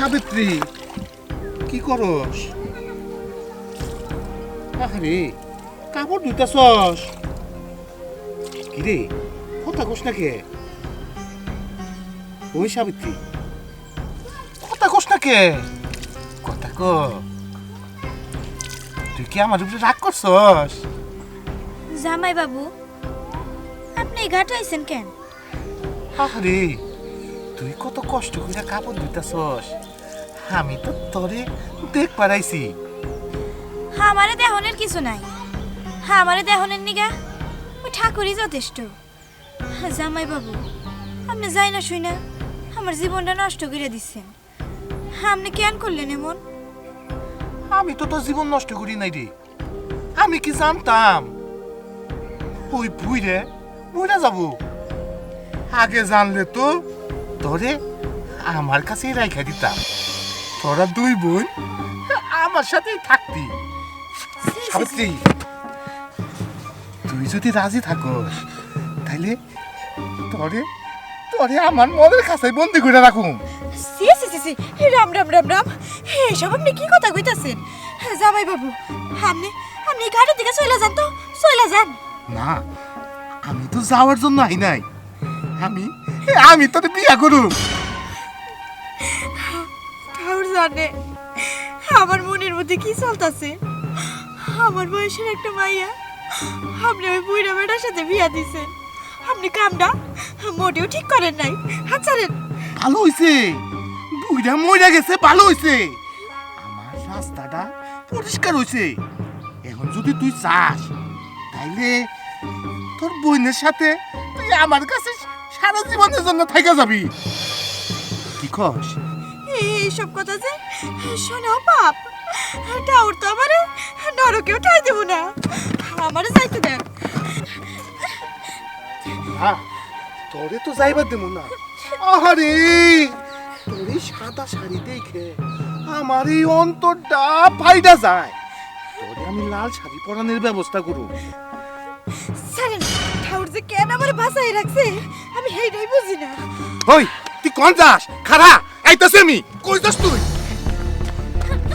সাবিত্রী কি করস? আরে কাপড় ধুইতাছস। কি রে কথা কস না কে? ওই সাবিত্রী? কথা কস না কে? কথা ক। তুই কি আমার উপরে রাগ করছস? জামাই বাবু আপনি ঘাট আইছেন কেন? আরে তুই কত কষ্ট করে কাপড় ধুইতাছস? আমি তো তোরে দেখ পারাইছি আমারে দেহনের কিছু নাই। আমারে দেহনের নিগা ওই ঠাকুরই যথেষ্ট। জামাই বাবু আপনি যাই না শুই না আমার জীবনটা নষ্ট করে দিচ্ছেন আপনি কেন করলেন এমন? আমি তো তোর জীবন নষ্ট করি নাই রে। আমি কি জানতাম? ওই বুইরে বুইরা যাব। আগে জানলে তো তোরে আমার কাছেই রাইখা দিতাম। তোরা দুই বোন আমার সাথেই থাকতি। সাবিত্রী তুই যদি রাজি থাকস তাহলে তোরে তোরে আমার মনের কাছে বন্দি করে রাখুম। সি সি সি সি রাম রাম রাম রাম। এসব আপনি কি কথা কইতাছেন? জামাই বাবু আপনি আপনি ঘাটের দিকে চলে যান তো চলে যান। না আমি তো যাওয়ার জন্য আই নাই। আমি আমি তোর বিয়া করুম। ঠাকুর জানে আমার মনের মধ্যে কি চলতেছে? আমার বয়সের একটা মাইয়া আপনি ওই বুড়া বেটার সাথে বিয়া দিছেন। আপনি কামটা মোটেও ঠিক করেন নাই। হাত ছাড়েন। ভালো হইছে। বুইরা মইরা গেছে ভালো হইছে। আমার রাস্তাটা পরিষ্কার হইছে। এখন যদি তুই চাস তাইলে তোর বোনের সাথে তুই আমার কাছে সারা জীবনের জন্য থাইকা যাবি। কি কস? এইসব কথা যে শোনাও পাপ ঠাউর তো আমারে নরকেও ঠাই দেবো না আমারে যাইতে দেন তোরে তো যাইবার দেবো না। আরে তোর সাদা শাড়ি দেখে আমার এই অন্তরটা ফাইদা যায়। তোরে আমি লাল শাড়ি পরানোর ব্যবস্থা করু ছাড়েন ঠাউর যে কেন আমার বাসায় রাখছে আমি সেইটাই বুঝি না। ওই তুই কোন যাস? খারা আইতাছে আমি। কই যাস তুই?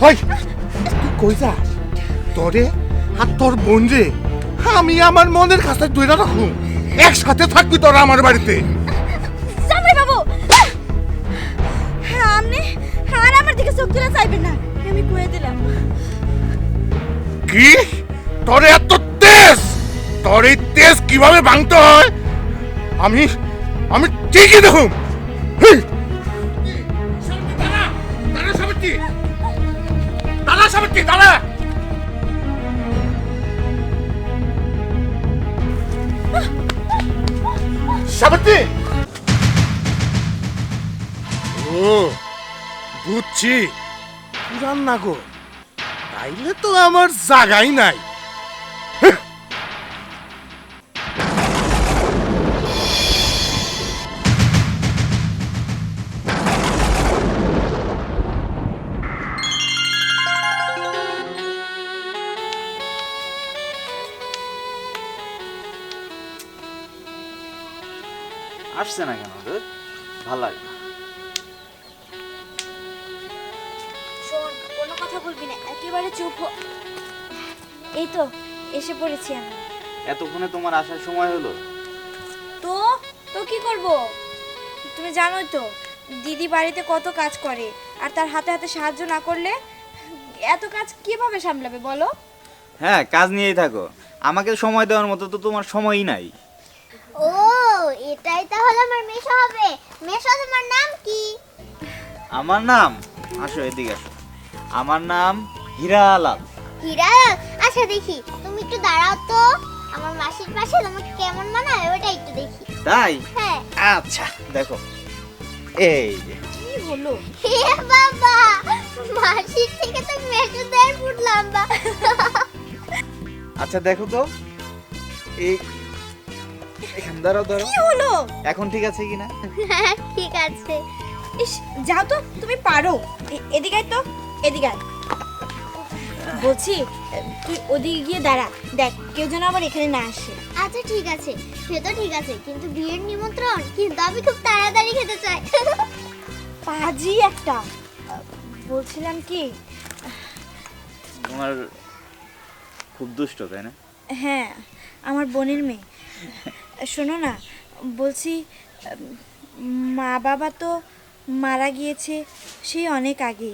ওই তুই কই যাস? তোরে আর তোর বোন রে আমি আমার মনের কাছে দইরা রাখুম। একসাথে থাকবি তোরা আমার বাড়িতে। জামাই বাবু! হ্যাঁ আপনি আর আমার দিকে চোখ তুলে চাইবেন না। আমি কয়ে দিলাম। কি? তোর এত তেজ! তোর তেজ কীভাবে ভাঙতে হয়? আমি আমি ঠিকই দেখুন। দাদা সাবিত্রী। দাদা সাবিত্রী ও, বুঝছি। পুরান না গো? তাইলে তো আমার জাগাই নাই। আসছে না কেন ওদের ভালো লাগে না। কোনো কথা বলবি না একেবারে চুপ এই তো এসে পড়েছি আমি। এতক্ষণে তোমার আসার সময় হলো? তো? তো কি করব? তুমি জানোই তো দিদি বাড়িতে কত কাজ করে আর তার হাতে হাতে সাহায্য না করলে এত কাজ কীভাবে সামলাবে বলো? হ্যাঁ কাজ নিয়েই থাকো। আমাকে সময় দেওয়ার মতো তো তোমার সময়ই নাই। এটাই তাহলে আমার মেশো হবে। মেশো তোমার নাম কি? আমার নাম আসো এদিকে আসো। আমার নাম হীরালাল হীরা? আচ্ছা দেখি তুমি একটু দাঁড়াও তো। আমার মাসির পাশে তোমাকে কেমন মানায় ওটা একটু দেখি। তাই? হ্যাঁ। আচ্ছা দেখো। এই যে। কি হলো হে বাবা মাসির থেকে তো মেশো দেড় ফুট লম্বা। আচ্ছা দেখো তো। এই এখান দাঁড়াও দাঁড়াও। কি হলো? এখন ঠিক আছে কিনা? হ্যাঁ, ঠিক আছে। ইস যাও তো তুমি পারো। এ- এদিকে আয় তো এদিকে আয়। বলছি তুই ওদিকে গিয়ে দাঁড়া। দেখ কেউ যেন আবার এখানে না আসে। আচ্ছা ঠিক আছে। সে তো ঠিক আছে কিন্তু বিয়ের নিমন্ত্রণ কিন্তু আমি খুব তাড়াতাড়ি খেতে চাই পাজি একটা। বলছিলাম কি তোমার খুব দুষ্ট তাই না? হ্যাঁ আমার বোনের মেয়ে। শোনো না বলছি মা বাবা তো মারা গিয়েছে সেই অনেক আগে।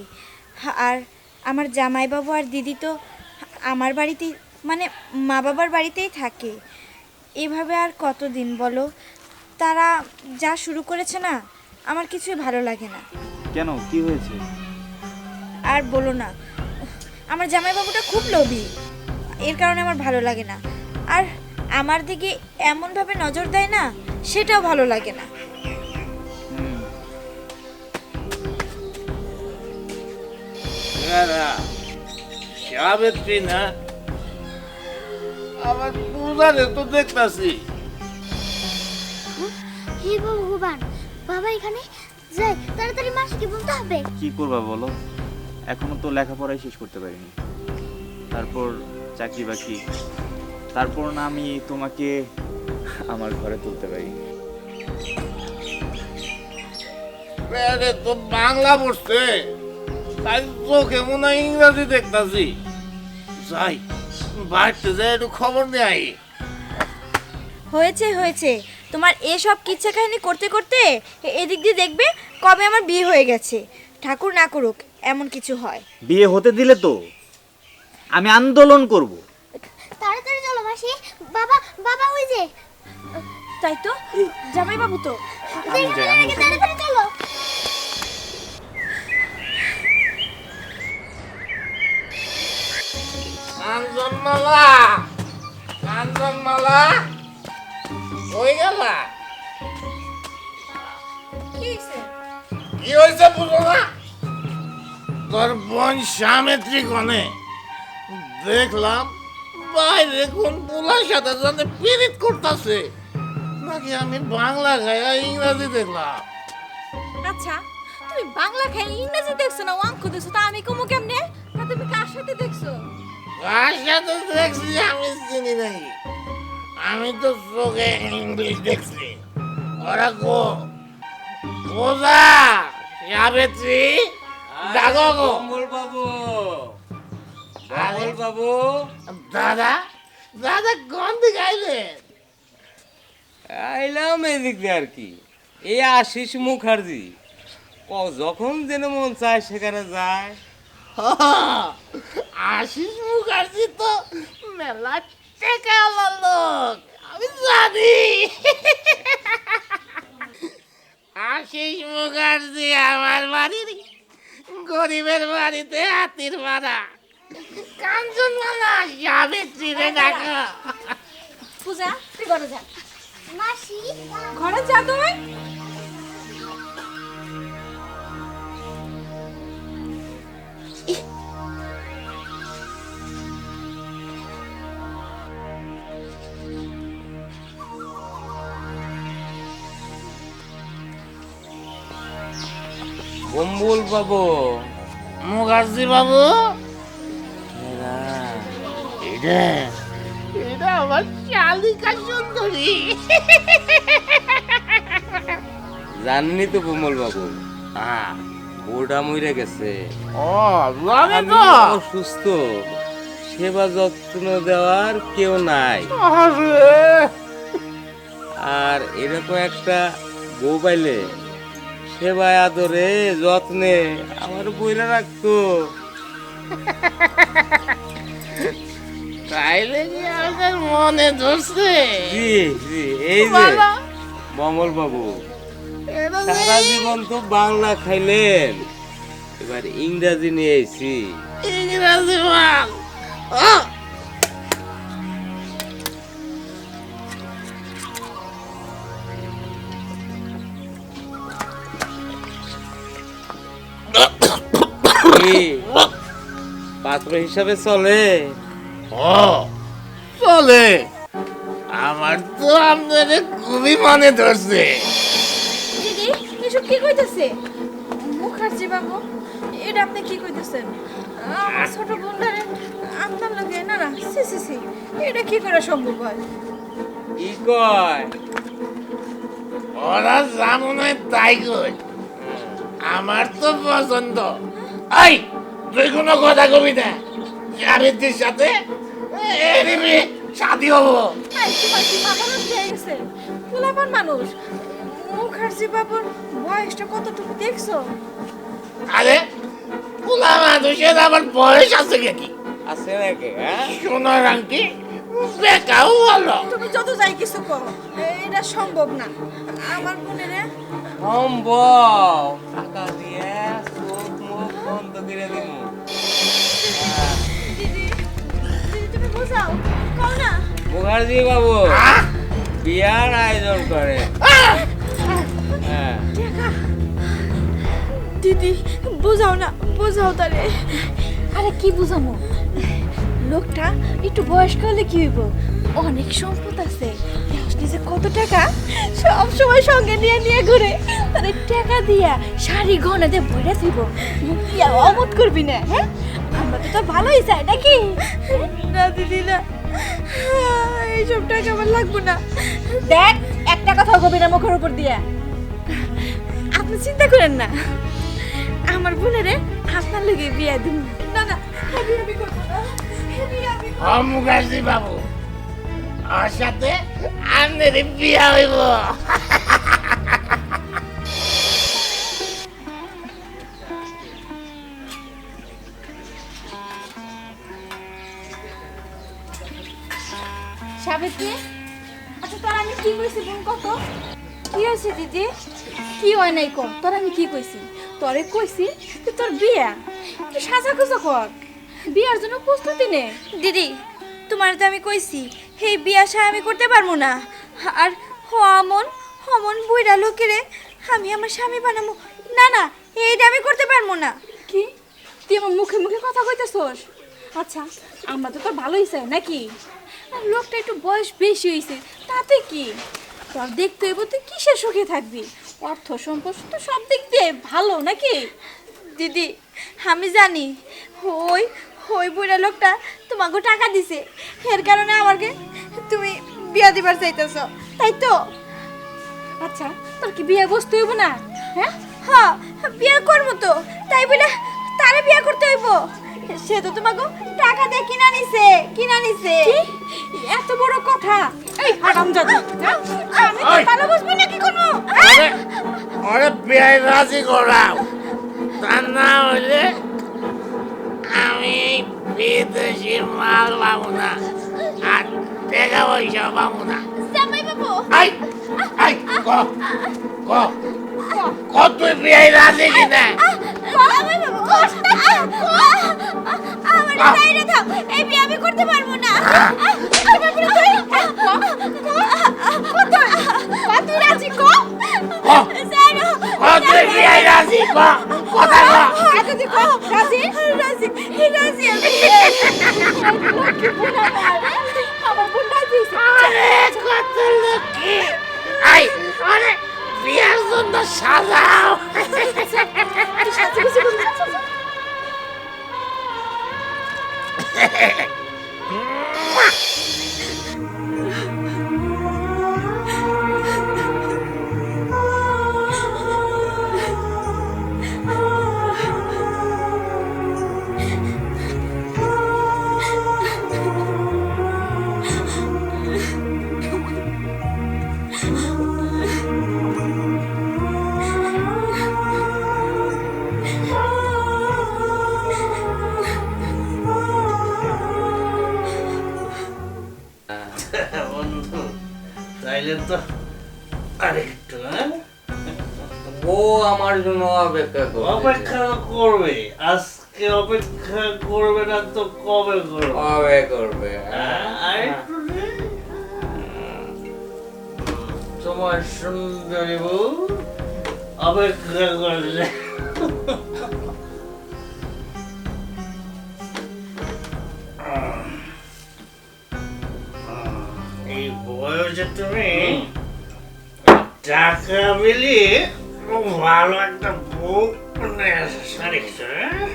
আর আমার জামাইবাবু আর দিদি তো আমার বাড়িতেই মানে মা বাবার বাড়িতেই থাকে। এভাবে আর কতদিন বলো? তারা যা শুরু করেছে না আমার কিছুই ভালো লাগে না। কেন? কি হয়েছে? আর বলো না আমার জামাইবাবুটা খুব লোভী। এর কারণে আমার ভালো লাগে না। আর আমার দিকে এমনভাবে নজর দেয় না সেটাও ভালো লাগে না। হুম সাবেত্রী না? আমার পূজারে তো দেখতাছি। হে ভগবান বাবা এখানে? যাই তাড়াতাড়ি মাসিকে বলতে হবে। কি করবা বলো? এখনও তো লেখাপড়াই শেষ করতে পারিনি। তারপর চাকরি বাকরি তারপর না আমি তোমাকে আমার ঘরে তুলতে পারি। আরে তো বাংলা পড়ছে। তাই চোখে মনে হয় ইংরাজি দেখতাছি। যাই বাড়িতে যাই একটু খবর নিয়ে আই। হয়েছে হয়েছে। তোমার এসব কিচ্ছা কাহিনী করতে করতে এদিক দিয়ে দেখবে কবে আমার বিয়ে হয়ে গেছে। ঠাকুর না করুক এমন কিছু হয়। বিয়ে হতে দিলে তো আমি আন্দোলন করব। তাড়াতাড়ি চলো মাসি। বাবা বাবা ওই যে। তাই তো? জামাই বাবু তো আমি যাই আমি যাই। তাড়াতাড়ি চলো। কাঞ্চনমালা কাঞ্চনমালা ওই গেলা? কি হয়েছে বুঝো না তোর বোন সামেত্রী কনে। দেখলাম বাইরে কোন পোলার সাথে জানে পিরিত করতেছে? নাকি আমি বাংলা খাই ইংরাজি দেখলাম? আচ্ছা তুমি বাংলা খাই ইংরেজি দেখছ না অঙ্ক দেখছ? তা আমি কমু কেমনে? তা তুমি কার সাথে দেখছ? কার সাথে দেখছি আমি চিনি নাই। আমি তো চোখে ইংলিশ দেখছি। ওরা গো কোজা? সাবেত্রী ডাকো গো বাবু আরে, কমল বাবু। দাদা দাদা কোন দিকে আইলেন আইলাম এদিক দিয়ে আর কি। এই আশিস মুখার্জি। ও যখন যেন মন চায় সেখানে যায়। আশিস মুখার্জি তো মেলা টেকা লোক আমি জানি। আশিস মুখার্জি আমার বাড়ির গরিবের বাড়িতে হাতির মারা। কাঞ্চন মালা সাবিত্রী রে ডাকা পূজা, তুই ঘরে যা। মাসি, ঘরে যা কম্বল বাবু বাবু? এটা এটা আমার চালিকা সুন্দরী। জাননি তো কমল বাবু? ওটা মরে গেছে। ও আমি তো। অসুস্থ। সেবা যত্ন দেওয়ার কেউ নাই। আর এরকম একটা বউ পাইলে সেবায় আদরে যত্নে আমার বইরা রাখতো। তাইলে কি মনে ধরছে? জি জি এই যে। মঙ্গল বাবু সারা জীবন তো বাংলা খাইলেন। এবার ইংরাজি নিয়ে এসেছি। ইংরাজি মাল পাত্র হিসাবে চলে। ও চলে আমার তো আপনাদের খুবই মনে ধরছে। দিদি এসব কি কইতেছে? মুখার্জি বাবু। এটা আপনি কি কইতেছেন? আমার ছোট বোনটারে আপনার লগে না না সি সি সি এটা কি করে সম্ভব হয়? কি কয়? ওরা যেমন হয় তাই কই আমার তো পছন্দ। এই তুই কোনো কথা কবি না। আরিতির সাথে শাদি হব। হয়ে পোলাপান মানুষ। মুখার্জি বাবুর বয়সটা কতটুকু দেখছ? আরে পোলা মানুষের আবার বয়স আছে নাকি? আছে নাকি হ্যাঁ? সোনার আংটি বেকাও বলো। তুমি যত যাই কিছু করো এটা সম্ভব না। আমার বোনের সম্ভব। টাকা দিয়ে চোখ মুখ বন্ধ করে দিব বোঝাও কও না। মুখার্জি বাবু বিয়ার আয়োজন করে। হ্যাঁ। দিদি বুঝাও না বুঝাও তারে। আরে কি বুঝামো? লোকটা একটু বয়স্ক হলে কি হইব? অনেক সম্পদ আছে। নিজে কত টাকা? সব সময় সঙ্গে নিয়ে নিয়ে ঘুরে। তার টাকা দিয়া শাড়ি গহনা দিয়ে ভরে দিব। অমত করবি না হ্যাঁ? আমরা তো তোর ভালোই চাই নাকি? না দিদি না। এইসব টাকা আমার লাগবে না। দেখ একটা কথা কবি না মুখের উপর দিয়া। আপনি চিন্তা করেন না। আমার বোনেরে আপনার লগে বিয়ে দিব। না না বিয়ে আমি করব না। বিয়ে আমি মুখার্জি বাবু। আমার সাথে আন্নের বিয়া হইব। সাবিত্রী আচ্ছা তোর আমি কি কইছি বোন কত? কি হয়েছে দিদি? কি হয় নাই কর তোর আমি কি কইছি? তোরে কইছি যে তোর বিয়া। তুই সাজা খুঁজা কর। বিয়ার জন্য প্রস্তুতি নে। দিদি তোমার তো আমি কইছি এই বিয়া সা আমি করতে পারব না। আর হ আমন অমন বুইরা লোকেরে আমি আমার স্বামী বানাবো না না এইটা আমি করতে পারব না। কি? তুই আমার মুখে মুখে কথা কইতেছস? আচ্ছা আমরা তো তোর ভালোই চাই নাকি? আর লোকটা একটু বয়স বেশি হয়েছে তাতে কি? তোর দেখতে হইব তুই কিসের সুখে থাকবি? অর্থ সম্পদ তো সব দিক দিয়ে ভালো নাকি? দিদি আমি জানি। ওই ওই বুড়া লোকটা তোমাকে টাকা দিছে। এর কারণে আমাকে তুমি বিয়া দিবার চাইতেছ তাই তো? আচ্ছা তোর কি বিয়ে বসতে হইব না? হ্যাঁ? হ্যাঁ বিয়ে করব তো। তাই বলে তারে বিয়ে করতে হইব। সে তো তোমাকে টাকা দিয়ে কিনা নিছে কিনা নিছে। কি? এত বড় কথা। এই হারামজাদা। হ্যাঁ? আমি তো ভালো বুঝব নাকি কোনো? আরে বিয়ায় রাজি করাও। তা না হইলে আমি বিদেশি মাল পাবো না আর টাকা পয়সা পাবো না। জামাই বাবু আই আই ক ক। ক তুই বিয়ায় রাজি কিনা আমার বাইরে দাও এই বিয়ে আমি করতে পারব না কত কত রাজি কো ক জানো ক তুই বিয়ায় রাজি ক কথা ক আগে দি কো রাজি রাজি রাজি আমি তাইলে তো আরেকটু হ্যাঁ? বউ আমার জন্য অপেক্ষা করবে অপেক্ষা করবে আজকে অপেক্ষা করবে না তো কবে করবে কবে করবে হ্যাঁ? আরেকটু। তোমার সুন্দরী বউ অপেক্ষা করছে এই বয়সে তুমি টাকা মিলিয়ে খুব ভালো একটা বউ নিয়ে সারিয়েছো হ্যাঁ?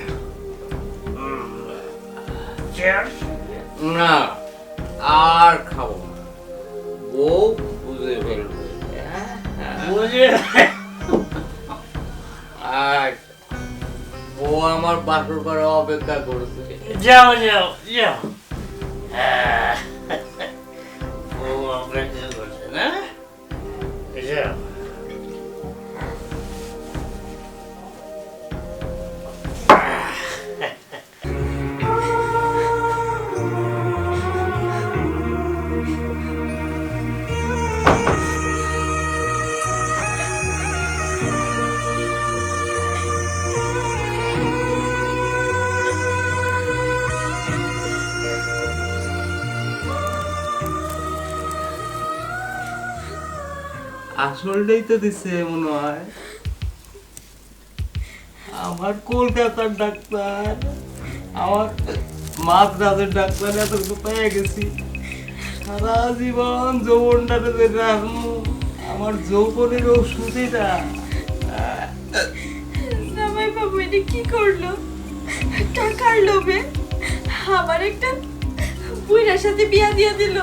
না আর খাব বউ বুঝে ফেলবে হ্যাঁ? বুঝে আর ও আমার বাসর করে অপেক্ষা করছে। যাও যাও যাও। ও অপেক্ষা করছে না যাও আসলটাই তো দিছে মনে হয়। আমার কলকাতার ডাক্তার, আমার মাদ্রাসের ডাক্তার এত পেয়ে গেছি। সারা জীবন যৌবনটাতে যে রাখব। আমার যৌবনের ওষুধ এটা জামাই বাবু, এটা কি করল? টাকার লোভে আমার একটা বুইরার সাথে বিয়া দিয়ে দিল।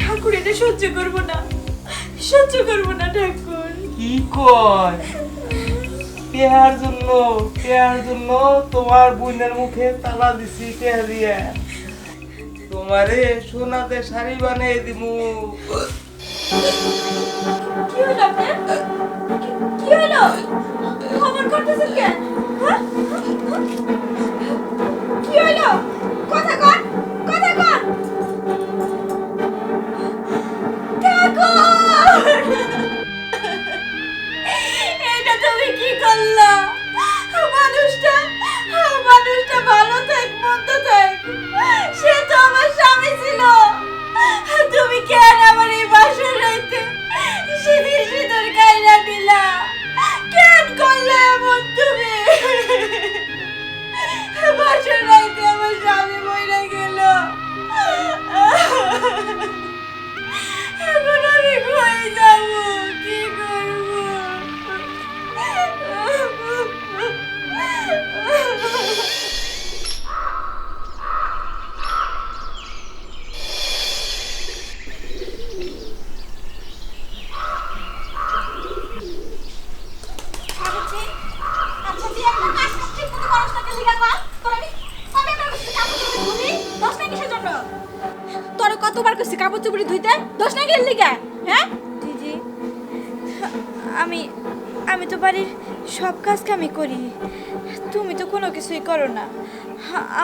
ঠাকুর এটা সহ্য করব না। সহ্য করব না ঠাকুর। কি কয়? পেহার জন্য পেহার জন্য তোমার বোনের মুখে তালা দিছি পেহা দিয়ে। তোমারে সোনাতে শাড়ি বানিয়ে দিমু। কি হলো কি- হলো? খবর করতেছেন কেন? হ্যাঁ? কি হলো? কথা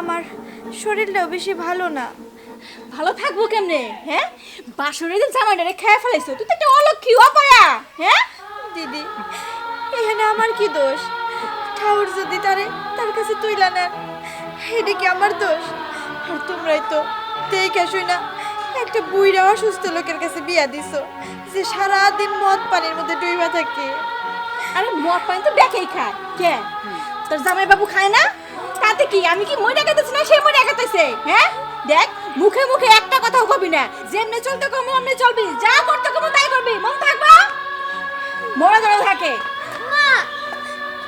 আমার শরীরটাও বেশি ভালো না। ভালো থাকব কেমনে হ্যাঁ? বাসরের দিন জামাইটারে খেয়ে ফেলাইছো তুই তো একটা অলক্ষী অপয়া হ্যাঁ? দিদি এখানে আমার কি দোষ? ঠাউর যদি তারে তার কাছে তুইলা নেন এটা কি আমার দোষ? আর তোমরাই তো দেখে শুই না একটা বুইরা অসুস্থ লোকের কাছে বিয়া দিছো যে সারা দিন মদ পানির মধ্যে ডুইবা থাকে। আরে মদ পানি তো দেখেই খায় কে? তোর জামাই বাবু খায় না? তাতে কি? আমি কি মই ডাকাতেছি না? সে মই ডাকাতেছে হ্যাঁ? দেখ মুখে মুখে একটা কথাও কবি না। যেমনি চলতে কমু অমনি চলবি। যা করতে কমু তাই করবি। মন থাকবা? মনে ধরে থাকে। মা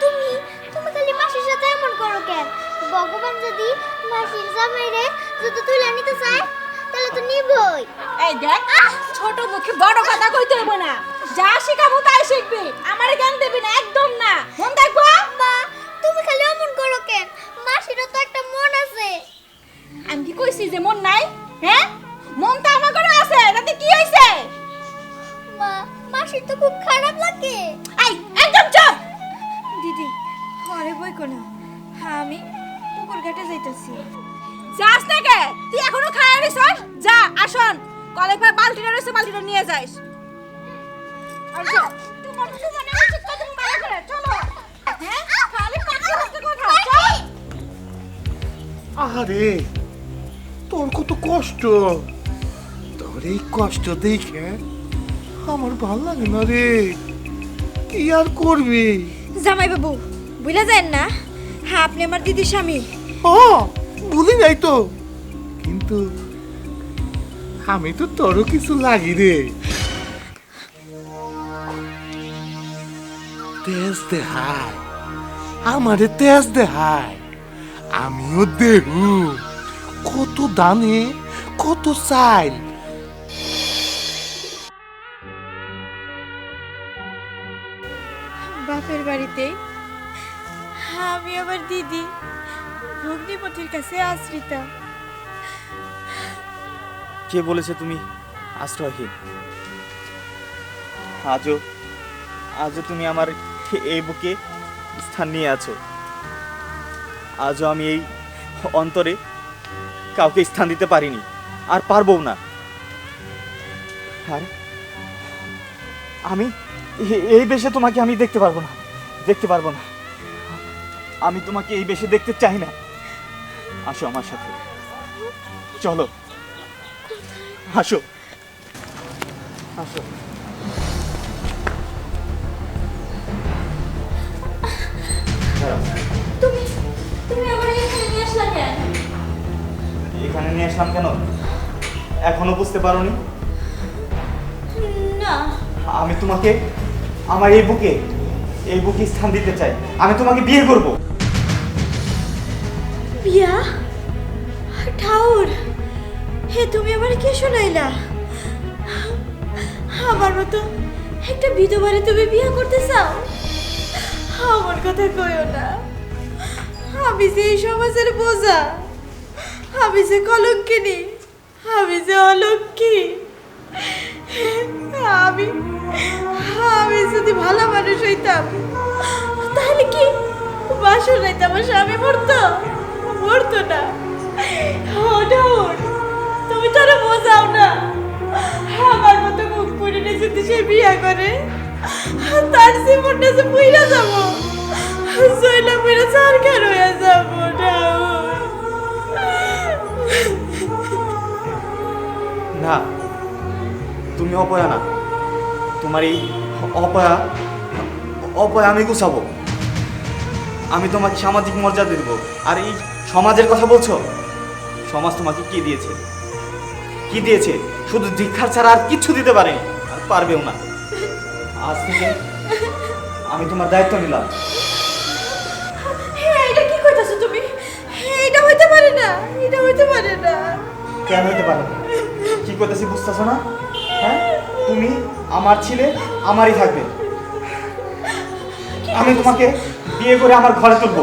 তুমি তুমি খালি মাসির সাথে এমন করো কেন? ভগবান যদি মাসির জামাইরে যদি তুলে নিতে চায় তাহলে তো নিবই। এই দেখ ছোট মুখে বড় কথা কইতে হইব না। যা শিখাবো তাই শিখবি। আমারে জ্ঞান দিবি না একদম না। মন থাকব? মা তুমি খালি এমন করো কেন? মাসিরও তো একটা মন আছে। আমি কি কইছি যে মন নাই হ্যাঁ? মন তো আমার ঘরে আছে তাতে কি হইছে? মা মাসির তো খুব খারাপ লাগে। এই একদম চুপ! দিদি আরে বই কোনা আমি পুকুর ঘাটে যাইতেছি। যাস না কে? তুই এখনও খায় আনিস যা আসন কলেজ ভাই বালতিটা রয়েছে বালতিটা নিয়ে যাইস আর যা তোমার তো মনে হচ্ছে কত ভালো করে চলো। হ্যাঁ? আরে তোর কত কষ্ট। তোর এই কষ্ট দেখে আমার ভালো লাগে না রে। কি আর করবি? জামাই বাবু বুঝলে যান না? হ্যাঁ আপনি আমার দিদির স্বামী। ও ভুলি নাই তো। কিন্তু আমি তো তোরও কিছু লাগি রে। তেজ দেহায় আমারে তেজ দেহায় আমিও দেহু কত দানে কত চাইল। বাপের বাড়িতে? আমি আমি আমার দিদি ভগ্নিপতির কাছে আশ্রিতা। কে বলেছে তুমি আশ্রয়হীন আজও আজও তুমি আমার এই বুকে স্থান নিয়ে আছো। আজও আমি এই অন্তরে কাউকে স্থান দিতে পারিনি। আর পারব না। আর আমি এই বেশে তোমাকে আমি দেখতে পারব না। দেখতে পারব না। আমি তোমাকে এই বেশে দেখতে চাই না। আসো আমার সাথে। চলো। আসো। আসো। তুমি এখানে নিয়ে আসলাম কেন? এখনও বুঝতে পারোনি? না। আমি তোমাকে আমার এই বুকে এই বুকে স্থান দিতে চাই। আমি তোমাকে বিয়ে করব। বিয়া? ঠাউর হে তুমি আমার কে শোনাইলা? আমার মতো একটা বিধবারে তুমি বিয়ে করতে চাও? আমার কথা কইও না। আমি যে এই সমাজের বোঝা। আমি যে কলঙ্কিনী, আমি যে অলক্ষী আমি আমি যদি ভালো মানুষ হইতাম, তাহলে কি? বাসর নাইতে আমার স্বামী মরতো? মরতো না। ডাউন তুমি তো আরও বোঝাও না। আমার মতো মুখ পুড়িনে যদি সে বিয়ে করে, তার জীবনটা যে পুইরা যাব সইলা পুইরা সরকার হয়ে যাব ডাউন না তুমি অপয়া না। তোমার এই অপয়া অপয়া আমি গুছাবো। আমি তোমাকে সামাজিক মর্যাদা দেবো। আর এই সমাজের কথা বলছো? সমাজ তোমাকে কি দিয়েছে? কি দিয়েছে? শুধু দীক্ষার ছাড়া আর কিচ্ছু দিতে পারে আর পারবেও না। আজ থেকে আমি তোমার দায়িত্ব নিলাম। হ্যাঁ এটা কি কইতাছো তুমি? হ্যাঁ, এটা হইতে পারে না এটা হইতে পারে না। কেন হইতে পারে না? করতেছি, বুঝতেছো না? হ্যাঁ? তুমি আমার ছেলে, আমারই থাকবে। আমি তোমাকে বিয়ে করে আমার ঘরে তুলবো।